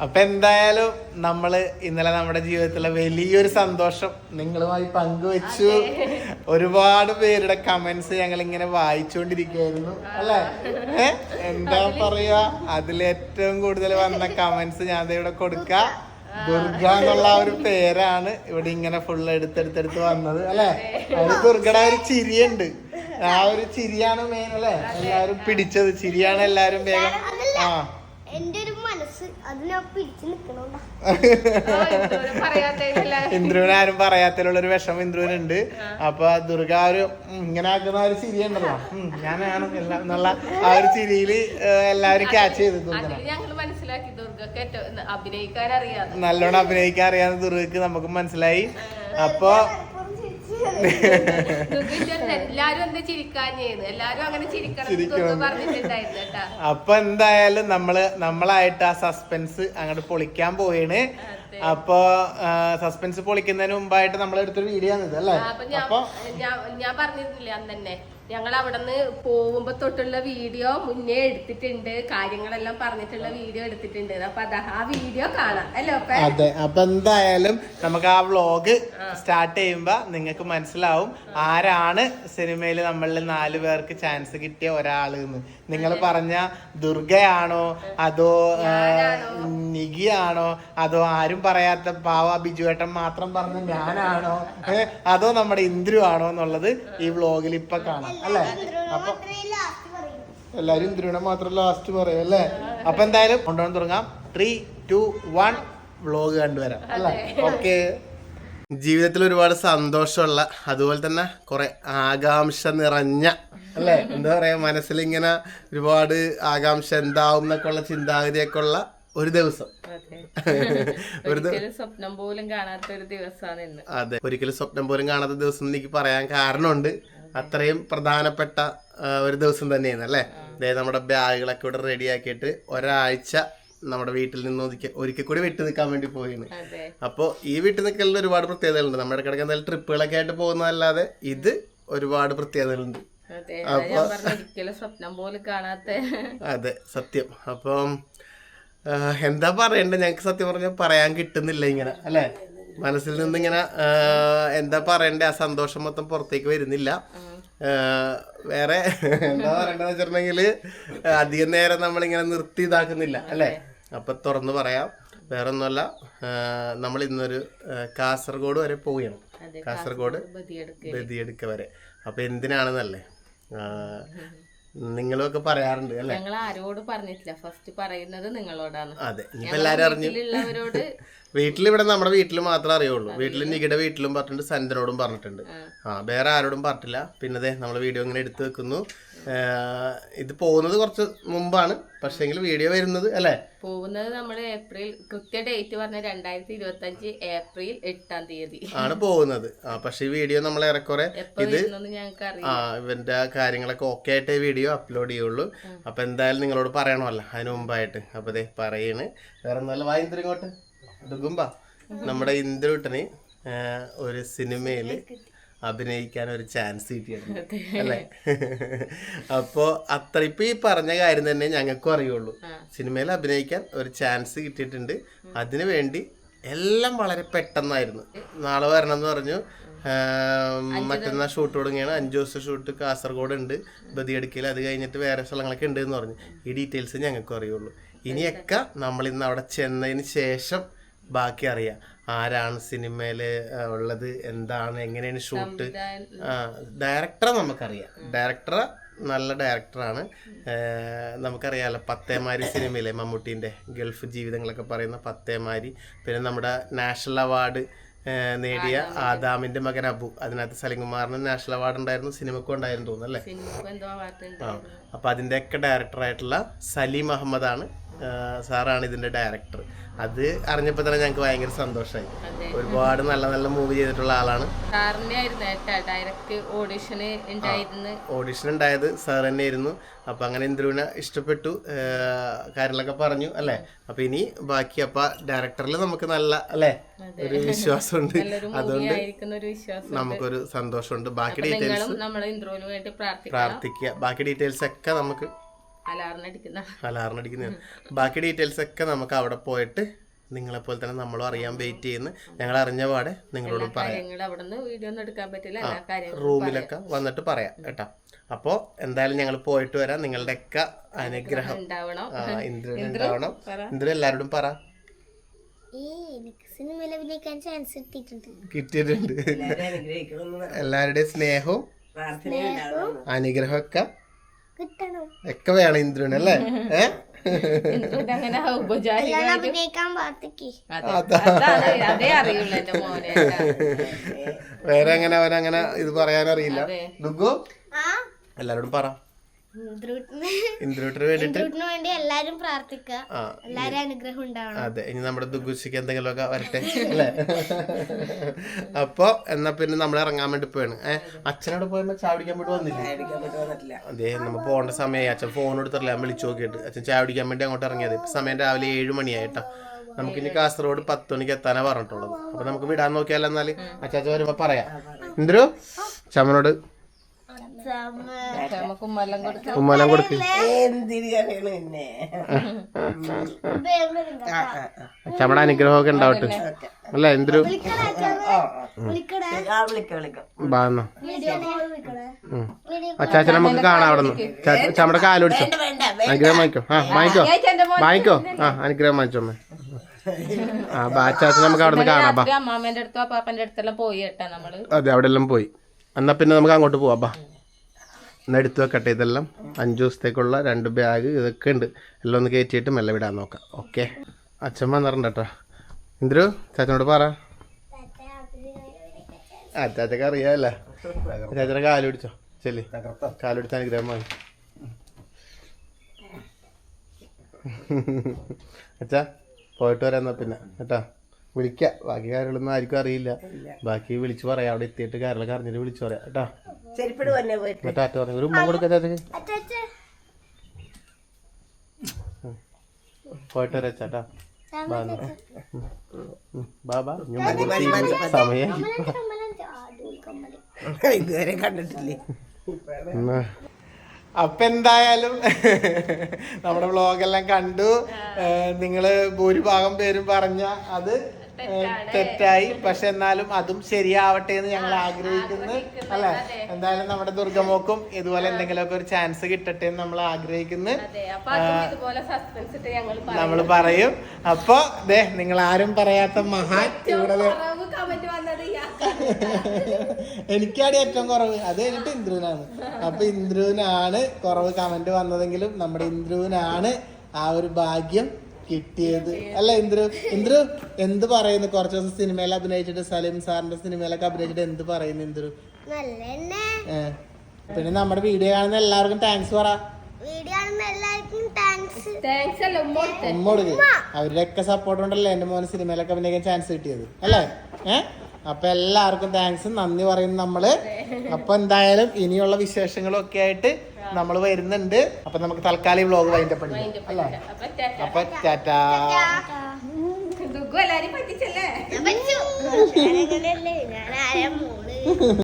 അപ്പൊ എന്തായാലും നമ്മൾ ഇന്നലെ നമ്മുടെ ജീവിതത്തിലെ വലിയൊരു സന്തോഷം നിങ്ങളുമായി പങ്കുവെച്ചു. ഒരുപാട് പേരുടെ കമന്റ്സ് ഞങ്ങൾ ഇങ്ങനെ വായിച്ചുകൊണ്ടിരിക്കുകയായിരുന്നു. അല്ലെ? എന്താ പറയാ? അതിലേറ്റവും കൂടുതൽ വന്ന കമന്റ്സ് ഞാൻ ഇവിടെ കൊടുക്ക. ദുർഗ. എന്നുള്ള ഒരു പേരാണ് ഇവിടെ ഇങ്ങനെ ഫുള്ള് എടുത്തെടുത്തെടുത്ത് വന്നത്. അല്ലെ? അത്. ദുർഗയുടെ ഒരു ചിരിയുണ്ട്. ആ ഒരു ചിരിയാണ് മെയിൻ അല്ലെ? എല്ലാരും പിടിച്ചത്. ചിരിയാണ് എല്ലാരും വേഗം ആ. എന്റെ ഒരു മനസ്സ് അതിനെ പിടിച്ചു നിക്കണോണ്ടാ പറയാത്തതിനല്ല ഇന്ദ്രുവിന് ആരും പറയാത്തതിലുള്ള ഒരു വിഷമം ഇന്ദ്രുവിനുണ്ട്. അപ്പൊ ദുർഗ ആ ഒരു ഇങ്ങനെ ആക്കുന്ന ആ ഒരു ചിരി ഉണ്ടല്ലോ. ഞാനാണ് എല്ലാം എന്നുള്ള ആ ഒരു ചിരിയിൽ എല്ലാവരും ക്യാച്ച് ചെയ്ത് നല്ലോണം അഭിനയിക്കാൻ അറിയാവുന്ന ദുർഗക്ക് നമുക്ക് മനസ്സിലായി. അപ്പൊ എല്ലാരും എന്താ ചിരിക്കാഞ്ഞേന്ന് എല്ലാരും അങ്ങനെ ചിരിക്കണം പറഞ്ഞിട്ടുണ്ടായിരുന്നു കേട്ടാ. അപ്പൊ എന്തായാലും നമ്മൾ നമ്മളായിട്ട് ആ സസ്പെൻസ് അങ്ങോട്ട് പൊളിക്കാൻ പോയാണ് അപ്പൊ സസ്പെൻസ് പൊളിക്കുന്നതിന് മുമ്പായിട്ട് നമ്മളെടുത്തൊരു വീഡിയോ ആണ് ഇത് അല്ലേ ഞാൻ പറഞ്ഞിരുന്നില്ല അന്ന് തന്നെ? ഞങ്ങൾ അവിടെ നിന്ന് പോകുമ്പോ തൊട്ടുള്ള വീഡിയോ മുന്നേ എടുത്തിട്ടുണ്ട്. കാര്യങ്ങളെല്ലാം പറഞ്ഞിട്ടുള്ള വീഡിയോ എടുത്തിട്ടുണ്ട്. അപ്പൊ അതാ ആ വീഡിയോ കാണാം. അല്ലേ അതെ അപ്പൊ എന്തായാലും നമുക്ക് ആ വ്ലോഗ് സ്റ്റാർട്ട് ചെയ്യുമ്പോ നിങ്ങൾക്ക് മനസ്സിലാവും ആരാണ് സിനിമയിൽ നമ്മളിൽ നാല് പേർക്ക് ചാൻസ് കിട്ടിയ ഒരാൾ എന്ന് നിങ്ങൾ പറഞ്ഞ ദുർഗയാണോ അതോ നികിയാണോ അതോ ആരും പറയാത്ത പാവ ബിജുവേട്ടൻ മാത്രം പറഞ്ഞ ഞാനാണോ അതോ നമ്മുടെ ഇന്ദ്രു ആണോ എന്നുള്ളത് ഈ വ്ളോഗിൽ ഇപ്പൊ കാണാം. അല്ലേ? അപ്പൊ എല്ലാരും ഇന്ദ്രുവിനെ മാത്രം ലാസ്റ്റ് പറയും അല്ലേ? അപ്പൊ എന്തായാലും കൊണ്ടുവന്ന് തുടങ്ങാം. ത്രീ ടു വൺ വ്ലോഗ് കണ്ടുവരാം അല്ലേ? ഓക്കെ ജീവിതത്തിൽ ഒരുപാട് സന്തോഷമുള്ള അതുപോലെ തന്നെ കുറെ ആകാംക്ഷ നിറഞ്ഞ അല്ലേ? എന്താ പറയാ മനസ്സിൽ ഇങ്ങനെ ഒരുപാട് ആകാംക്ഷ എന്താവും എന്നൊക്കെ ഉള്ള ചിന്താഗതിയൊക്കെ ഉള്ള ഒരു ദിവസം ഒരു സ്വപ്നം പോലും കാണാത്ത ഒരു ദിവസമാണ് അതെ ഒരിക്കലും സ്വപ്നം പോലും കാണാത്ത ദിവസം എന്ന് എനിക്ക് പറയാൻ കാരണമുണ്ട്. അത്രയും പ്രധാനപ്പെട്ട ഒരു ദിവസം തന്നെയാണ് അല്ലേ? അതായത് നമ്മുടെ ബാഗുകളൊക്കെ ഇവിടെ റെഡിയാക്കിയിട്ട് ഒരാഴ്ച നമ്മുടെ വീട്ടിൽ നിന്ന് ഒരിക്കൽ ഒരിക്കൽ കൂടി വിട്ടു നിൽക്കാൻ വേണ്ടി അതെ. അപ്പോൾ ഈ വീട്ടിൽ നിൽക്കലിൽ ഒരുപാട് പ്രത്യേകതകളുണ്ട്. നമ്മുടെ ഇടയ്ക്കിടയ്ക്ക് എന്തായാലും ട്രിപ്പുകളൊക്കെ ആയിട്ട് പോകുന്നതല്ലാതെ ഇത് ഒരുപാട് പ്രത്യേകതകളുണ്ട്. അതെ സത്യം. അപ്പം എന്താ പറയണ്ടേ? ഞങ്ങൾക്ക് സത്യം പറഞ്ഞാൽ പറയാൻ കിട്ടുന്നില്ല ഇങ്ങനെ അല്ലേ? മനസ്സിൽ നിന്ന് ഇങ്ങനെ എന്താ പറയണ്ടേ? ആ സന്തോഷം മൊത്തം പുറത്തേക്ക് വരുന്നില്ല. വേറെ എന്താ പറയണ്ടെന്ന് വെച്ചിട്ടുണ്ടെങ്കിൽ അധികം നേരം നമ്മളിങ്ങനെ നിർത്തി ഇതാക്കുന്നില്ല അല്ലേ? അപ്പൊ തുറന്നു പറയാം. വേറെ ഒന്നുമല്ല നമ്മൾ ഇന്നൊരു കാസർഗോഡ് വരെ പോവുകയാണ്. കാസർഗോഡ് ബദിയെടുക്ക വരെ. അപ്പൊ എന്തിനാണെന്നല്ലേ? ആ, നിങ്ങളുമൊക്കെ പറയാറുണ്ട് അല്ലേ? ഞങ്ങൾ ആരോട് പറഞ്ഞിട്ടില്ല. ഫസ്റ്റ് പറയുന്നത് നിങ്ങളോടാണ്. അതെ ഇനിയിപ്പോ എല്ലാരും അറിഞ്ഞു. വീട്ടിലുള്ളവരോട് വീട്ടിലിവിടെ നമ്മുടെ വീട്ടിൽ മാത്രമേ അറിയുള്ളൂ. വീട്ടിൽ നികിടെ വീട്ടിലും പറഞ്ഞിട്ടുണ്ട് സന്ദനോടും പറഞ്ഞിട്ടുണ്ട്. ആ. വേറെ ആരോടും പറഞ്ഞിട്ടില്ല. പിന്നെ ദേ നമ്മൾ വീഡിയോ ഇങ്ങനെ എടുത്തു വെക്കുന്നു. ഇത് പോകുന്നത് കുറച്ച് മുമ്പാണ്. പക്ഷേങ്കിൽ വീഡിയോ വരുന്നത് അല്ലേ? പോകുന്നത് നമ്മൾ ഏപ്രിൽ കൃത്യ ഡേറ്റ് പറഞ്ഞ രണ്ടായിരത്തി ഇരുപത്തി അഞ്ച് ഏപ്രിൽ എട്ടാം തീയതി. ആണ് പോകുന്നത്. ആ പക്ഷെ ഈ വീഡിയോ നമ്മൾ ഏറെക്കുറെ ഇത് ആ ഇവന്റെ കാര്യങ്ങളൊക്കെ ഓക്കെ ആയിട്ടേ വീഡിയോ അപ്ലോഡ് ചെയ്യുള്ളൂ. അപ്പൊ എന്തായാലും നിങ്ങളോട് പറയണമല്ലോ അതിന് മുമ്പായിട്ട്. അപ്പൊ ദേ പറയണ്. വേറെ നല്ല വായിന്ദ്ര ഇങ്ങോട്ട്. നമ്മുടെ ഇന്ദ്രൂട്ടന് ഒരു സിനിമയിൽ അഭിനയിക്കാൻ ഒരു ചാൻസ് കിട്ടിയിട്ടുണ്ട് അല്ലേ? അപ്പോ അത്ര ഇപ്പൊ ഈ പറഞ്ഞ കാര്യം തന്നെ ഞങ്ങൾക്കും അറിയുള്ളൂ. സിനിമയിൽ അഭിനയിക്കാൻ ഒരു ചാൻസ് കിട്ടിയിട്ടുണ്ട്. അതിനു വേണ്ടി എല്ലാം വളരെ പെട്ടെന്നായിരുന്നു. നാളെ വരണം എന്ന് പറഞ്ഞു മറ്റന്നാ ഷൂട്ട് തുടങ്ങിയാണ്. അഞ്ചു ദിവസം ഷൂട്ട് കാസർഗോഡ് ഉണ്ട് ബദിയടുക്കൽ അത് കഴിഞ്ഞിട്ട് വേറെ സ്ഥലങ്ങളൊക്കെ ഉണ്ട് എന്ന് പറഞ്ഞു. ഈ ഡീറ്റെയിൽസ് ഞങ്ങൾക്കും അറിയുള്ളൂ. ഇനിയൊക്കെ നമ്മൾ ഇന്ന് അവിടെ ചെന്നതിന് ശേഷം ബാക്കി അറിയാം ആരാണ് സിനിമയിൽ ഉള്ളത് എന്താണ് എങ്ങനെയാണ് ഷൂട്ട്? ഡയറക്ടറെ നമുക്കറിയാം. ഡയറക്ടറെ നല്ല ഡയറക്ടറാണ്. നമുക്കറിയാലോ പത്തേമാരി സിനിമയിലെ മമ്മൂട്ടീന്റെ ഗൾഫ് ജീവിതങ്ങളൊക്കെ പറയുന്ന പത്തേമാരി. പിന്നെ നമ്മുടെ നാഷണൽ അവാർഡ് നേടിയ ആദാമിന്റെ മകൻ അബു. അതിനകത്ത് സലിംകുമാറിന് നാഷണൽ അവാർഡ് ഉണ്ടായിരുന്നു. സിനിമക്കും ഉണ്ടായിരുന്നു തോന്നുന്നു അല്ലേ? ആ അപ്പൊ അതിന്റെയൊക്കെ ഡയറക്ടറായിട്ടുള്ള സലീം അഹമ്മദാണ് സാറാണ് ഇതിന്റെ ഡയറക്ടർ അത് അറിഞ്ഞപ്പോൾ തന്നെ ഞങ്ങൾക്ക് ഭയങ്കര സന്തോഷമായി ഒരുപാട് നല്ല നല്ല മൂവി ചെയ്തിട്ടുള്ള ആളാണ്. ഡയറക്റ്റ് ഓഡിഷന് ഓഡിഷൻ ഉണ്ടായത് സാർ തന്നെയായിരുന്നു. അപ്പൊ അങ്ങനെ ഇന്ദ്രുവിനെ ഇഷ്ടപ്പെട്ടു. കാര്യങ്ങളൊക്കെ പറഞ്ഞു അല്ലേ? അപ്പൊ ഇനി ബാക്കി അപ്പ ഡയറക്ടറിൽ നമുക്ക് നല്ല അല്ലേ? ഒരു വിശ്വാസമുണ്ട്. അതുകൊണ്ട് നമുക്കൊരു സന്തോഷമുണ്ട്. ബാക്കി ഡീറ്റെയിൽസ് പ്രാർത്ഥിക്കുക. ബാക്കി ഡീറ്റെയിൽസ് ഒക്കെ നമുക്ക് അലാറിനടിക്കുന്ന. ബാക്കി ഡീറ്റെയിൽസ് ഒക്കെ നമുക്ക് അവിടെ പോയിട്ട് നിങ്ങളെ പോലെ തന്നെ നമ്മളും അറിയാൻ വെയിറ്റ് ചെയ്യുന്നു. ഞങ്ങൾ അറിഞ്ഞ പാടെ നിങ്ങളോട് പറയാം. കാര്യങ്ങൾ അവിടെ നിന്ന് വീഡിയോ ഒന്നും എടുക്കാൻ പറ്റില്ല. എല്ലാ കാര്യങ്ങളും റൂമിലൊക്കെ വന്നിട്ട് പറയാം കേട്ടോ. അപ്പോ എന്തായാലും ഞങ്ങൾ പോയിട്ട് വരാം. നിങ്ങളുടെ ഒക്കെ അനുഗ്രഹം. ഇന്ദ്രൻ ഉണ്ടാവണം. ഇന്ദ്രൻ എല്ലാവരോടും പറ. കിട്ടിയിട്ടുണ്ട്. എല്ലാവരുടെയും സ്നേഹവും അനുഗ്രഹമൊക്കെ കിട്ടണം. ഒക്കെ വേണം ഇന്ദ്രന് അല്ലേ? അങ്ങനെ. വേറെ അങ്ങനെ അവനങ്ങനെ ഇത് പറയാനറിയില്ല. ദുഗു ആ? എല്ലാരോടും പറ. ഇന്ദ്രൂട്ടിന് ഇന്ദ്രൂട്ടിന് വേണ്ടി എല്ലാരും പ്രാർത്ഥിക്കുക. എല്ലാരും അനുഗ്രഹം ഉണ്ടാവണം. അതെ ഇനി നമ്മുടെ ദുഗുശിക്ക് എന്തെങ്കിലുമൊക്കെ വരട്ടെ അല്ലേ? അപ്പൊ എന്നാ പിന്നെ നമ്മൾ ഇറങ്ങാൻ വേണ്ടി പോയാണ് ഏഹ് അച്ഛനോട് പോയപ്പോ ചാവടിക്കാൻ വേണ്ടി വന്നില്ല? അതെ നമ്മ പോണ്ട സമയമായി അച്ഛൻ ഫോൺ എടുത്തില്ല ഞാൻ വിളിച്ചു നോക്കിയിട്ട്. അച്ഛൻ ചാവടിക്കാൻ വേണ്ടി അങ്ങോട്ട് ഇറങ്ങിയത്. ഇപ്പൊ സമയം രാവിലെ ഏഴ് മണിയായിട്ടാ. നമുക്ക് ഇനി കാസർഗോഡ് പത്ത് മണിക്ക് എത്താനാ പറഞ്ഞിട്ടുള്ളത്. അപ്പൊ നമുക്ക് വിടാൻ നോക്കിയാലോ എന്നാൽ? അച്ചാച്ച വരുമ്പോ പറയാം. എന്തൊരു ചമ്മനോട് ഉമ്മാനം കൊടുക്ക്. ചമ്മടെ അനുഗ്രഹമൊക്കെ ഉണ്ടാവട്ടെ അല്ല എന്തൊരു അച്ചാച്ച ബാ എന്നാ. വീഡിയോ വിളിക്കണേ. ഉം. നമുക്ക് കാണാം അവിടെ നിന്ന് ചമട കാലോടിച്ചോ അനുഗ്രഹം വാങ്ങിക്കോ. ആ വാങ്ങിക്കോ. വാങ്ങിക്കോ. ആ അനുഗ്രഹം വാങ്ങിച്ചോ അമ്മേ. നമുക്ക് അവിടെ നിന്ന് കാണാം അമ്മാമ്മേന്റെ അടുത്തോ പാപ്പന്റെ അടുത്തെല്ലാം പോയി കേട്ടാ നമ്മൾ. അതെ അവിടെ എല്ലാം പോയി. എന്നാ പിന്നെ നമുക്ക് അങ്ങോട്ട് പോവാം ബാ എന്നാ എടുത്തു വെക്കട്ടെ ഇതെല്ലാം. അഞ്ചു ദിവസത്തേക്കുള്ള രണ്ട് ബാഗ് ഇതൊക്കെ ഉണ്ട്. എല്ലാം ഒന്ന് കയറ്റിയിട്ട് മെല്ലെ വിടാൻ നോക്കാം. ഓക്കെ അച്ഛൻ വന്നിട്ടുണ്ട് കേട്ടോ. ചാച്ചനോട് പറ. ആ ചാച്ചക്ക് അറിയാമല്ലേ ചാച്ചനെ കാൽ പിടിച്ചോ. ചെല്ലി. കാൽ പിടിച്ച അനുഗ്രഹം വാങ്ങി. അച്ഛാ പോയിട്ട് വരാം എന്നാ പിന്നെ. കേട്ടാ. വിളിക്കാം. ബാക്കി കാര്യങ്ങളൊന്നും ആർക്കും അറിയില്ല. ബാക്കി വിളിച്ചു പറയാം. അവിടെ എത്തിയിട്ട് കാര്യങ്ങളൊക്കെ അറിഞ്ഞിട്ട് വിളിച്ചു പറയാം. കേട്ടോ? തന്നെ പോയിട്ട്. പറഞ്ഞു. ഒരു ഉമ്മ കൊടുക്കാൻ പോയിട്ട് വരാം ചേട്ടാ ബാ എന്നാ. ഉം. ഉം. ബാ ബാ. സമയം. ഇതുവരെ കണ്ടിട്ടില്ലേ. അപ്പൊ എന്തായാലും നമ്മുടെ വ്ളോഗെല്ലാം കണ്ടു. നിങ്ങൾ നിങ്ങൾ ഭൂരിഭാഗം പേരും പറഞ്ഞ അത് തെറ്റായി. പക്ഷെ എന്നാലും അതും ശരിയാവട്ടെ എന്ന് ഞങ്ങൾ ആഗ്രഹിക്കുന്നു. അല്ലെ? എന്തായാലും നമ്മുടെ ദുർഗമോക്കും ഇതുപോലെ എന്തെങ്കിലുമൊക്കെ ഒരു ചാൻസ് കിട്ടട്ടെ എന്ന് നമ്മൾ ആഗ്രഹിക്കുന്നു. നമ്മൾ പറയും. അപ്പൊ ദേ നിങ്ങൾ ആരും പറയാത്ത മഹാൻ ഇവിടെ. എനിക്കാണ് ഏറ്റവും കുറവ്. അത് കഴിഞ്ഞിട്ട് ഇന്ദ്രുവിനാണ്. അപ്പൊ ഇന്ദ്രുവിനാണ് കുറവ് കമന്റ് വന്നതെങ്കിലും നമ്മുടെ ഇന്ദ്രുവിനാണ് ആ ഒരു ഭാഗ്യം. കിട്ടിയത്. അല്ല ഇന്ദ്രു ഇന്ദ്രു എന്ത് പറയുന്നു? കുറച്ച് ദിവസം സിനിമയിൽ അഭിനയിച്ചിട്ട് സലീം സാറിന്റെ സിനിമയിലൊക്കെ അഭിനയിച്ചിട്ട് എന്ത് പറയുന്നു ഇന്ദ്രു? നല്ലെന്നെ. പിന്നെ നമ്മുടെ വീഡിയോ കാണുന്ന എല്ലാവർക്കും താങ്ക്സ് പറ. വീഡിയോ കാണുന്ന എല്ലാവർക്കും താങ്ക്സ് താങ്ക്സ് അല്ല ഉമ്മ കൊടുത്തേ. ഉമ്മോട് അവരുടെ ഒക്കെ സപ്പോർട്ട് കൊണ്ടല്ലേ എന്റെ മോന് സിനിമയിലൊക്കെ അഭിനയിക്കാൻ ചാൻസ് കിട്ടിയത്. അല്ലേ? ഏ? അപ്പൊ എല്ലാവർക്കും താങ്ക്സ് നന്ദി പറയുന്നു നമ്മൾ. അപ്പൊ എന്തായാലും ഇനിയുള്ള വിശേഷങ്ങളും ഒക്കെ ആയിട്ട് നമ്മൾ വരുന്നുണ്ട്. അപ്പൊ നമുക്ക് തൽക്കാലം ഈ വ്ലോഗ് വൈൻഡപ്പ് പഠിക്കാം അല്ലേ? അപ്പൊ ടാറ്റ. എല്ലാരും പറ്റിച്ചല്ലേ?